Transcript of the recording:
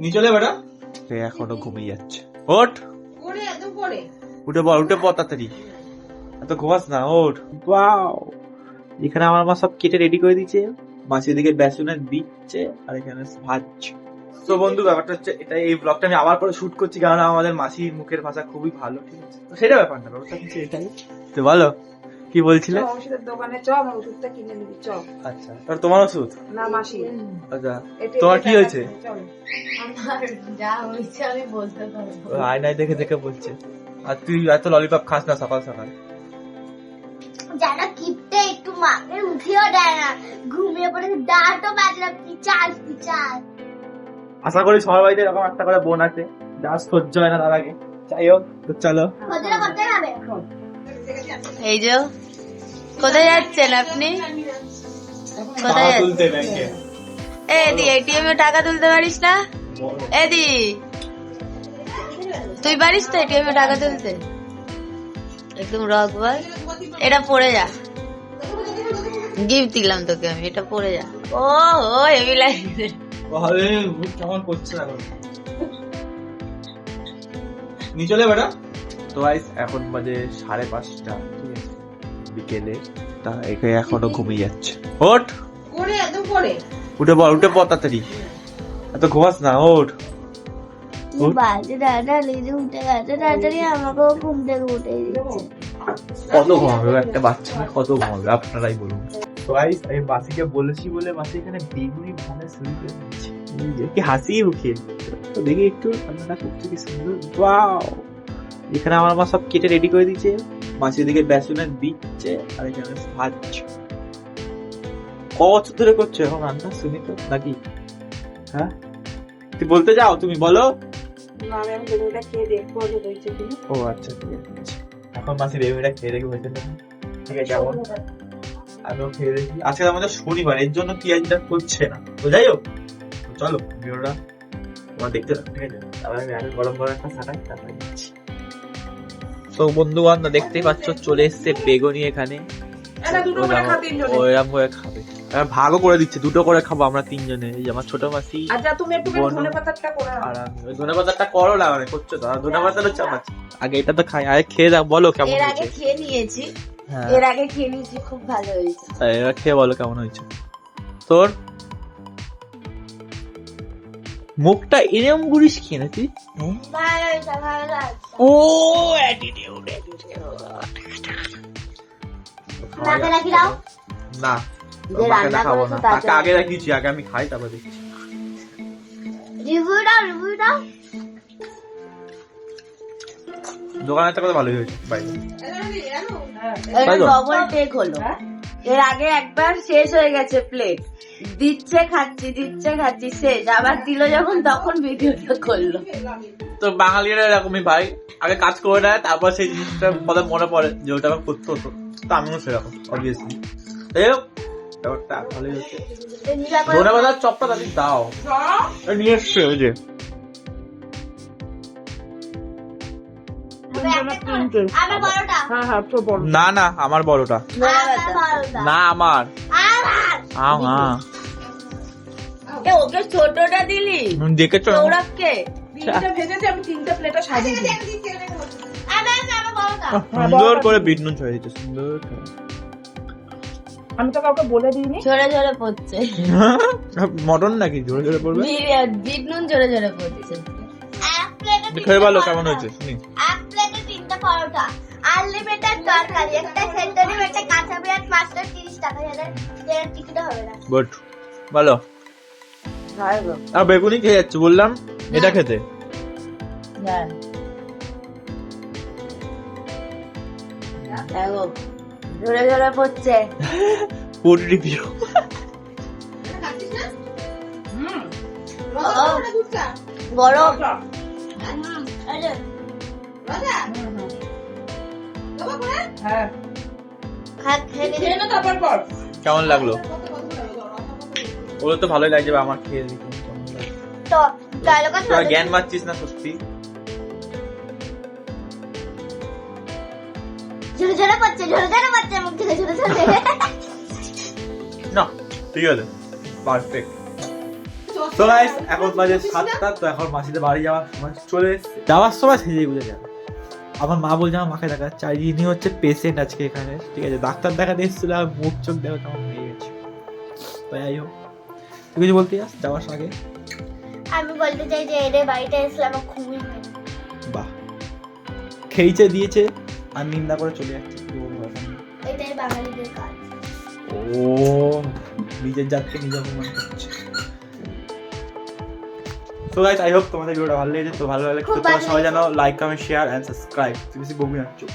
নিয়ে চলে বেটা। সে এখনও ঘুমিয়ে যাচ্ছে। ওঠ। উঠে পড়। উঠে পড় তাড়াতাড়ি। এত ঘুমাস না ওঠ। ওয়াও। এখানে আমার মা সব কেটে রেডি করে দিয়েছে। মাছি এদিকে বেসনের দিচ্ছে আর এখানে ভাজছে। তো বন্ধু ব্যাপারটা হচ্ছে এটা এই ব্লগটা আমি আবার পরে শুট করছি কারণ আমাদের মাসির মুখের ভাষা খুবই ভালো ঠিক আছে? তো সেটা ব্যাপার না ব্যাপারটা হচ্ছে এটাই তো বলো। কি বলছিলে? ওষুধের দোকানে চ আমার ওষুধটা কিনে নিবি চ আচ্ছা তোমার ওষুধ? না মাসি আচ্ছা তোমার কি হয়েছে? চল। আমার যা হয়েছে আমি বলতে পারব। আয়নায় দেখে দেখে বলছে। আর তুই এত ললিপপ খাস না সকাল সকাল। যারা কিপটে একটু মাকে উঠিও দেয় না ঘুমিয়ে পড়ে দাঁতও বাজে পিচাস পিচাস আশা করি সবার বাড়িতে এরকম একটা করে বোন আছে যা সহ্য হয় না তার আগে। যাই হোক তো চলো। এই যে কোথায় যাচ্ছেন আপনি? কোথায় যাচ্ছেন? এদি এটিএম এ টাকা তুলতে পারিস না? এদি তুই পারিস তো এটিএম এ টাকা তুলতে? একদম রক বল। এটা পড়ে যা। গিফট দিলাম তোকে আমি এটা পড়ে যা। ও ও হেভি লাগছে কেমন করছে এখন? নিয়ে চলে বেটা তো গাইস এখন বাজে সাড়ে পাঁচটা ঠিক আছে? বিকেলে তা একে এখনও ঘুমিয়ে যাচ্ছে। ওঠ! উঠে পড় উঠে পড় তাড়াতাড়ি। এত ঘুমাস না ওঠ। কত ঘুমাবে? ও একটা বাচ্চা কত ঘুমাবে? আপনারাই বলুন। তো গাইস আমি মাসিকে বলেছি বলে মাসি এখানে বেগুনি ভালো শুরু করে দিচ্ছে। কি হাসি মুখে তো দেখি একটু রান্নাটা করছে কি সুন্দর? ওয়াও এখানে আমার মা সব কেটে রেডি করে দিচ্ছে মাসি এদিকে বেসনের দিচ্ছে আর এখানে ভাজছে ক বছর ধরে করছ এখন রান্না শুনি তো নাকি? হ্যাঁ? তুই বলতে যাও তুমি বলো। এখন ও আচ্ছা ঠিক আছে এখন মাসি বেগুনিটা খেয়ে দেখে হয়েছে ঠিক আছে কেমন আমিও খেয়ে দেখি। আজকে আমাদের শনিবার এর জন্য কি আজটা করছে না। তো যাই হোক চলো ভিডিওটা তোমার দেখতে থাকো ঠিক আছে? তারপরে আমি আগে গরম গরম একটা ফাটাই তারপরে দিচ্ছি তো বন্ধু বান্ধব দেখতেই পাচ্ছ চলে এসছে বেগুনি এখানে। ওইরকম করে খাবে। ভাগও করে দিচ্ছে দুটো করে খাব আমরা তিনজনে। এই যে আমার ছোট মাসি তুমি একটু বোন। ধনে পাতাটা আর ওই ধনে করো না মানে করছ তো? আর ধনে পাতাটা চামচ আগে এটা তো খাই আগে খেয়ে দেখ বলো কেমন এর আগে হয়েছে। খেয়ে নিয়েছি। হ্যাঁ। এর আগে খেয়ে নিয়েছি খুব ভালো হয়েছে। তাই এবার খেয়ে বলো কেমন হয়েছে। তোর? মুখটা এরম গুড়িস খেয়ে না তুই ভালো হয়েছে ভালো লাগছে ও অ্যাটিটিউড না যে বাবাকে রান্না খাব না। তাকে তাকে আগে রাখিছি আগে আমি খাই তারপর দেখছি। রিভিউ দাও রিভিউ দাও দোকানের থেকে ভালোই হয়েছে বাইরে এটা তাই তো? ডবল টেক হলো। এর আগে একবার শেষ হয়ে গেছে প্লেট দিচ্ছে খাচ্ছি দিচ্ছে খাচ্ছি শেষ আবার দিল যখন তখন ভিডিওটা করল। তো বাঙালিরা এরকমই ভাই। আগে কাজ করে নেয় তারপর সেই জিনিসটা কথা মনে পড়ে যে ওটা আমার করতে হতো। তো আমিও সেরকম অবভিয়াসলি যাই হোক ব্যাপারটা ভালোই হচ্ছে। ধনে পাতার চপটা তাদের দাও। নিয়ে এসছে ওই যে। আমার বড়টা। হ্যাঁ হ্যাঁ না না আমার বড়টা। না আমার। এ ওকে ছোটটা দিলি? দেখেছ? সৌরভকে। তিনটে ভেজেছে আমি তিনটে প্লেটে সাজিয়ে বড়টা। সুন্দর করে বিট নুন ছড়িয়ে দিচ্ছে সুন্দর করে। আমি তো কাউকে বলে দিইনি। ঝরে ঝরে পড়ছে। মটন নাকি? জোরে জোরে পড়বে? বিট নুন ঝরে ঝরে পড়ছে। এক প্লেটে খেয়ে ভালো কেমন হয়েছে? শুনি। এক প্লেটে তিনটা পরোটা। আনলিমিটেড তরকারি একটা সেন্টার ডিম একটা কাঁচা পেঁয়াজ পাঁচটা তিরিশ টাকা এর টিকিট হবে না। গুড। ভালো। আর বেগুনি খেয়ে যাচ্ছে বললাম? এটা খেতে। হ্যাঁ। পড়ছে। ফুড রিভিউ গরম। হ্যাঁ কেমন লাগল ওগুলো তো ভালোই লাগছে আমার খেয়ে দেখি তোরা জ্ঞান মারছিস না সত্যি ঝরে ঝরে পাচ্ছে ঝরে ঝরে পাচ্ছে মুখ থেকে ঝরে ঝরে না ঠিক আছে পারফেক্ট তো গাইস এখন বাজে সাতটা তো এখন মাসিদের বাড়ি যাওয়ার সময় চলে এসছে যাওয়ার সময় সেজে বুঝে যাবে আমার মা বলছে আমার মাকে দেখা চাই ইনি হচ্ছে পেশেন্ট আজকে এখানে। ঠিক আছে ডাক্তার দেখাতে এসেছিল আর মুখ চোখ দেখা কেমন হয়ে গেছে। তো যাই হোক তুই কিছু বলতে চাস যাওয়ার আগে? আমি বলতে চাই যে এদের বাড়িতে এসলে আমার খুবই বাহ। খেয়েছে দিয়েছে আর নিন্দা করে চলে যাচ্ছে? এটাই বাঙালিদের কাজ। ও নিজের জাতকে নিজে অপমান করছে। তো গাইজ আই হোপ তোমাদের ভিডিওটা ভালো লেগেছে। তো ভালো লাগলে তোমরা সবাই জানো। Like comment share and subscribe তুমি বেশি বমি চুপ